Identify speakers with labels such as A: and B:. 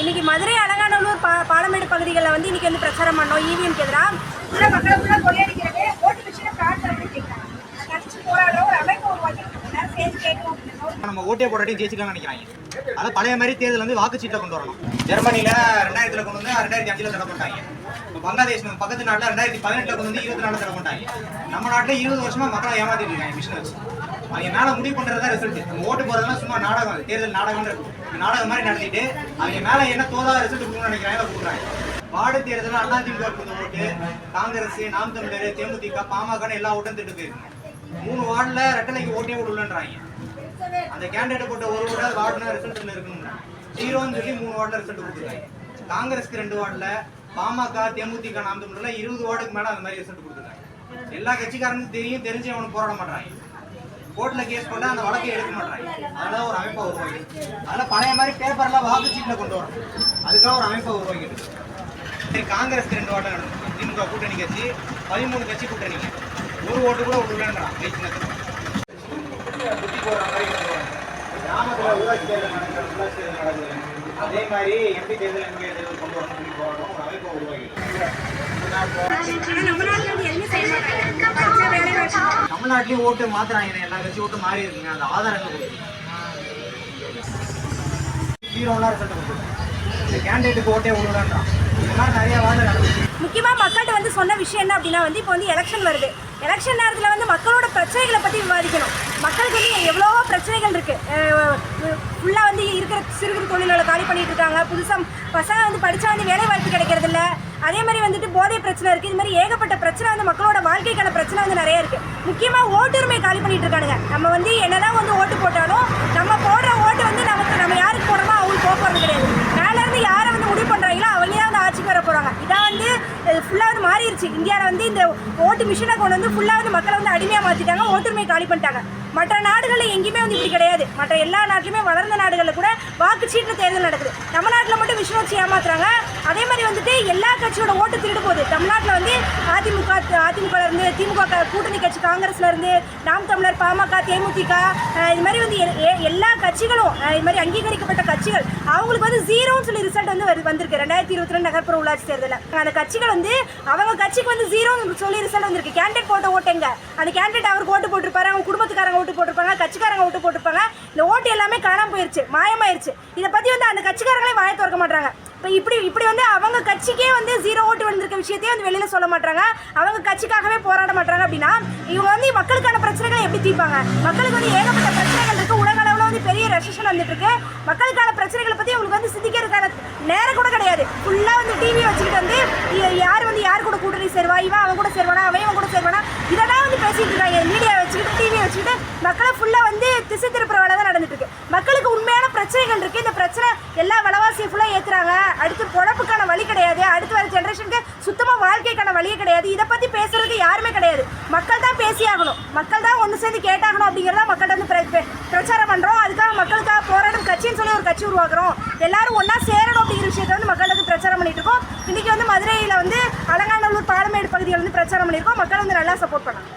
A: இன்னைக்கு மதுரை அலங்காநல்லூர் பா பாலமேடு பகுதிகளில் வந்து இன்னைக்கு வந்து பிரச்சாரம் பண்ணோம். இவிஎம்க்கு எதிராக ஃபுல்லாக மக்களை ஃபுல்லாக கொள்ளையடிக்கிறது. ஓட்டு மிஷினை ஃப்ராட் அப்படின்னு கேட்குறாங்க கட்சி போராடுற ஒரு அமைப்பு உருவாக்கி சேர்ந்து கேட்கணும்
B: நம்ம ஓட்டே போராட்டி ஜெயிச்சுக்கலாம்னு நினைக்கிறாங்க. அதான் பழைய மாதிரி தேர்தல் வந்து வாக்குச்சீட்டை கொண்டு வரணும். ஜெர்மனில ரெண்டாயிரத்துல கொண்டு வந்து ரெண்டாயிரத்தி அஞ்சுல தடை பண்ணிட்டாங்க இப்போ பங்களாதேஷ் பக்கத்து நாட்டில் ரெண்டாயிரத்தி பதினெட்டில் கொண்டு வந்து இருபத்தி நாலு தடை பண்ணிட்டாங்க. நம்ம நாட்டில் இருபது வருஷமாக மக்களை ஏமாத்திட்டு இருக்காங்க மிஷின் வச்சு. அவங்க மேலே முடிவு பண்ணுறது தான் ரிசல்ட் நம்ம ஓட்டு போகிறதுலாம் சும்மா நாடகம் அது. தேர்தல் நாடகம் இருக்கும். நாடகம் மாதிரி நடத்திட்டு அவங்க மேலே என்ன தோதா ரிசல்ட் கொடுக்கணும்னு நினைக்கிறாங்க கொடுக்குறாங்க. வார்டு தேர்தலில் அதிமுக கொடுத்த ஓட்டு காங்கிரஸ் நாம் தமிழர் தேமுதிக பாமகன்னு எல்லா ஓட்டும் திட்டு போயிருக்கு. மூணு வார்டில் ரெட்டலைக்கு ஓட்டே விடலன்றாங்க அந்த கேண்டிடேட் போட்ட ஒரு வார்டு வார்டுனா ரிசல்ட்டில் இருக்கணும் ஜீரோன்னு சொல்லி மூணு வார்டில் ரிசல்ட் கொடுத்துருக்காங்க. காங்கிரஸ்க்கு ரெண்டு வார்டில் பாமக தேமுதிக நாம் தமிழ்ல இருபது வார்டுக்கு மேல அந்த மாதிரி ரிசல்ட் கொடுத்துருக்காங்க எல்லா கட்சிக்காரனுக்கும் தெரியும் தெரிஞ்சு அவனுக்கு போராட மாட்டாங்க கோர்ட்ல கேஸ் போட்டா அந்த வழக்கை எடுக்க மாட்டாங்க அதனால ஒரு அமைப்பை உருவாக்கி அதனால பழைய மாதிரி பேப்பர்ல வாக்குச்சீட்டுல கொண்டு வரணும். அதுக்காக ஒரு அமைப்பை உருவாக்கிட்டு சரி, காங்கிரஸ்க்கு ரெண்டு வார்டு நடக்கும். திமுக கூட்டணி கட்சி பதிமூணு கட்சி கூட்டணிங்க ஒரு ஓட்டு கூட விடலன்றான் வைத்தினத்துக்கு புத்தி ஊராட்சி தேர்தல் உள்ளாட்சி தேர்தல் நடக்குது. அதே மாதிரி எம்பி தேர்தல் எம்பி தேர்தல் கொண்டு வரணும் சொல்லி ஒரு அமைப்பை ஓட்டு மாத்துறாங்க எல்லா கட்சி ஓட்டு மாறி இருக்குங்க. அந்த ஆதாரம் என்ன கொடுக்குது. ஹீரோலாம் ரிசல்ட் இந்த கேண்டிடேட்டுக்கு ஓட்டே விடுறான்றான் இந்த மாதிரி நிறைய வார்டு நடந்துச்சு.
A: முக்கியமாக மக்கள்கிட்ட வந்து சொன்ன விஷயம் என்ன அப்படின்னா வந்து இப்போ வந்து எலெக்ஷன் வருது. எலெக்ஷன் நேரத்தில் வந்து மக்களோட பிரச்சனைகளை பற்றி விவாதிக்கணும். மக்களுக்கு வந்து எவ்வளவோ பிரச்சனைகள் இருக்குது ஃபுல்லாக வந்து இருக்கிற சிறு குறு தொழில்களை காலி பண்ணிட்டு இருக்காங்க. புதுசாக பசங்க வந்து படித்தா வந்து வேலை வாய்ப்பு கிடைக்கிறதில்ல அதே மாதிரி வந்துட்டு போதை பிரச்சனை இருக்குது இது மாதிரி ஏகப்பட்ட பிரச்சனை வந்து மக்களோட வாழ்க்கைக்கான பிரச்சனை வந்து நிறைய இருக்குது முக்கியமாக ஓட்டுரிமை காலி பண்ணிட்டு இருக்கானுங்க. நம்ம வந்து என்னதான் வந்து ஓட்டு போட்டாலும் நம்ம போடுற ஓட்டு வந்து நமக்கு நம்ம யாருக்கு போடுறோமோ அவங்களுக்கு போக போகிறது கிடையாது மேல இருந்து யாரை வந்து முடிவு பண்றாங்களோ அவங்க தான் வந்து ஆட்சிக்கு வர போறாங்க இதான் வந்து ஃபுல்லாக வந்து மாறிடுச்சு இந்தியாவில் வந்து இந்த ஓட்டு மிஷினை கொண்டு வந்து ஃபுல்லாக வந்து மக்களை வந்து அடிமையாக மாற்றிட்டாங்க ஓட்டுரிமை காலி பண்ணிட்டாங்க. மற்ற நாடுகளில் எங்கேயுமே வந்து இப்படி கிடையாது. மற்ற எல்லா நாட்டிலுமே வளர்ந்த நாடுகளில் கூட வாக்குச்சீட்டு தேர்தல் நடக்குது. தமிழ்நாட்டில் மட்டும் விஷயம் வச்சு ஏமாத்துறாங்க. அதே மாதிரி வந்துட்டு எல்லா கட்சியோட ஓட்டு திருடு போகுது. தமிழ்நாட்டில் வந்து அதிமுக அதிமுக இருந்து திமுக கூட்டணி கட்சி காங்கிரஸ்ல இருந்து நாம் தமிழர் பாமக தேமுதிக இது மாதிரி வந்து எ- எல்லா கட்சிகளும் இது மாதிரி அங்கீகரிக்கப்பட்ட கட்சிகள் அவங்களுக்கு வந்து ஜீரோன்னு சொல்லி ரிசல்ட் வந்து வந்திருக்கு. ரெண்டாயிரத்தி இருபத்தி ரெண்டு நகர்ப்புற உள்ளாட்சி தேர்தலில். அந்த கட்சிகள் வந்து அவங்க கட்சிக்கு வந்து ஜீரோன்னு சொல்லி ரிசல்ட் வந்திருக்கு. கேண்டிடேட் போட்ட ஓட்டுங்க அந்த கேண்டிடேட் அவருக்கு ஓட்டு போட்டிருப்பாரு அவங்க குடும்பத்துக்காரங்க ஓட்டு போட்டிருப்பாங்க கட்சிக்காரங்க ஓட்டு போட்டிருப்பாங்க. இந்த ஓட்டு எல்லாமே காணாமல் போயிருச்சு மாயமாயிருச்சு. இதை பற்றி வந்து அந்த கட்சிக்காரங்களே வாய திறக்க மாட்டாங்க இப்போ இப்படி இப்படி வந்து அவங்க கட்சிக்கே வந்து ஜீரோ ஓட்டு வந்திருக்க விஷயத்தையே வந்து வெளியில் சொல்ல மாட்டாங்க. அவங்க கட்சிக்காகவே போராட மாட்டாங்க அப்படின்னா இவங்க வந்து மக்களுக்கான பிரச்சனைகளை எப்படி தீர்ப்பாங்க? மக்களுக்கு வந்து ஏகப்பட்ட பிரச்சனைகள் இருக்குது உலக அளவில் வந்து பெரிய ரெசிஷன் வந்துட்டு இருக்கு. மக்களுக்கான பிரச்சனைகளை பற்றி அவங்களுக்கு வந்து சிந்திக்கிறதுக்கான நேரம் கூட கிடையாது. ஃபுல்லாக வந்து டிவி வச்சுக்கிட்டு வந்து யார் கூட கூட்டணி சேருவா இவன் அவன் கூட சேருவானா அவன் இவன் கூட சேருவானா இதெல்லாம் வந்து பேசிட்டு இருக்காங்க மீடியா வச்சுக்கிட்டு டிவி வச்சுக்கிட்டு மக்களை ஃபுல்லாக வந்து திசை திருப்புற வேலை தான் நடந்துட்டு இருக்கு. மக்களுக்கு உண்மையான பிரச்சனைகள் இருக்கு. இந்த பிரச்சனை எல்லா விலைவாசியை ஃபுல்லாக ஏற்றுறாங்க அடுத்து பொழப்புக்கான வழி கிடையாது. அடுத்து வர ஜென்ரேஷனுக்கு சுத்தமாக வாழ்க்கைக்கான வழியே கிடையாது. இதை பற்றி பேசுறதுக்கு யாருமே கிடையாது. மக்கள் தான் பேசியாகணும் மக்கள் தான் ஒன்று சேர்ந்து கேட்டாகணும் அப்படிங்கிறத மக்கள்கிட்ட வந்து பிரச்சாரம் பண்ணுறோம் அதுக்காக மக்களுக்காக போராடும் கட்சின்னு சொல்லி ஒரு கட்சி உருவாக்குறோம். எல்லாரும் ஒன்றா சேரணும் அப்படிங்கிற விஷயத்தை வந்து மக்கள்கிட்ட வந்து பிரச்சாரம் பண்ணிட்டு இருக்கோம். இன்றைக்கி வந்து மதுரையில் வந்து அலங்காநல்லூர் பாலமேடு பகுதியில் வந்து பிரச்சாரம் பண்ணியிருக்கோம் மக்கள் வந்து நல்லா சப்போர்ட் பண்ணாங்க